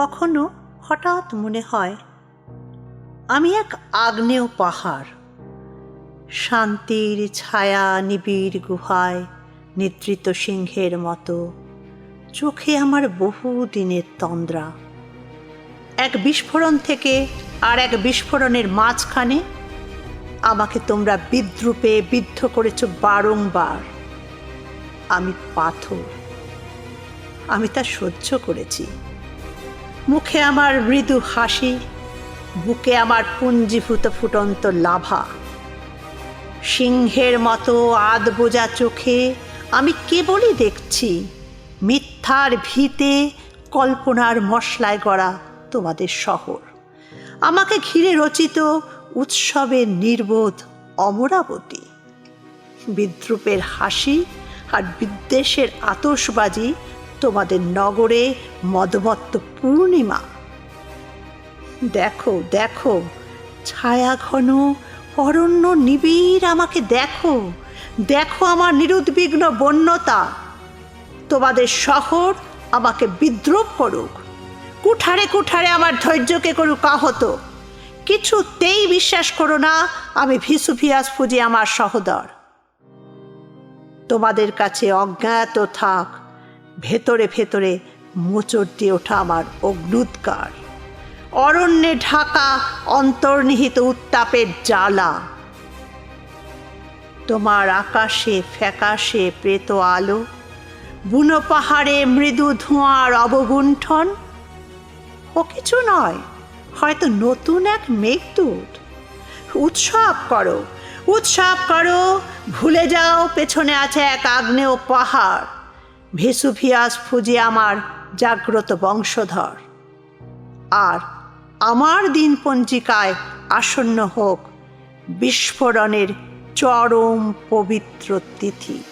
কখনো হঠাৎ মনে হয়, আমি এক আগ্নেয় পাহাড়। শান্তির ছায়া নিবিড় গুহায় নিদ্রিত সিংহের মতো, চোখে আমার বহু দিনের তন্দ্রা। এক বিস্ফোরণ থেকে আর এক বিস্ফোরণের মাঝখানে আমাকে তোমরা বিদ্রুপে বিদ্ধ করেছ বারংবার। আমি পাথর। আমি তা সহ্য করেছি। মুখে আমার মৃদু হাসি, বুকে আমার পুঞ্জীভূত ফুটন্ত লাভা। সিংহের মতো আধ বোঝা চোখে আমি কেবলই দেখছি মিথ্যার ভিতে কল্পনার মশলায় গড়া তোমাদের শহর। আমাকে ঘিরে রচিত উৎসবের নির্বোধ অমরাবতী। বিদ্রুপের হাসি আর বিদ্বেষের আতশবাজি তোমাদের নগরে মদমত্ত পূর্ণিমা। দেখো দেখো, ছায়া ঘন, অরণ্য নিবিড় আমাকে দেখো। দেখো আমার নিরুদ্বিগ্ন বন্যতা। তোমাদের শহর আমাকে বিদ্রুপ করুক। কুঠারে কুঠারে আমার ধৈর্যকে করুক আহত। কিছুতেই বিশ্বাস করো না, আমি ভিসুফিয়াস ফুজি আমার সহদর। তোমাদের কাছে অজ্ঞাত থাক ভেতরে ভেতরে মোচড় দিয়ে ওঠা আমার অগ্নুৎকার। অরণ্যে ঢাকা অন্তর্নিহিত উত্তাপের জ্বালা। তোমার আকাশে ফ্যাকাশে প্রেত আলো, বুনো পাহাড়ে মৃদু ধোঁয়ার অবগুণ্ঠন। ও কিছু নয়, হয়তো নতুন এক মেঘদূত। উৎসব করো উৎসব করো, ভুলে যাও, পেছনে আছে এক আগ্নেয় পাহাড়। ভেসুভিয়াস ফুজি আমার জাগ্রত বংশধর। আর আমার দিন পঞ্জিকায় আসন্ন হোক বিস্ফোরণের চরম পবিত্র তিথি।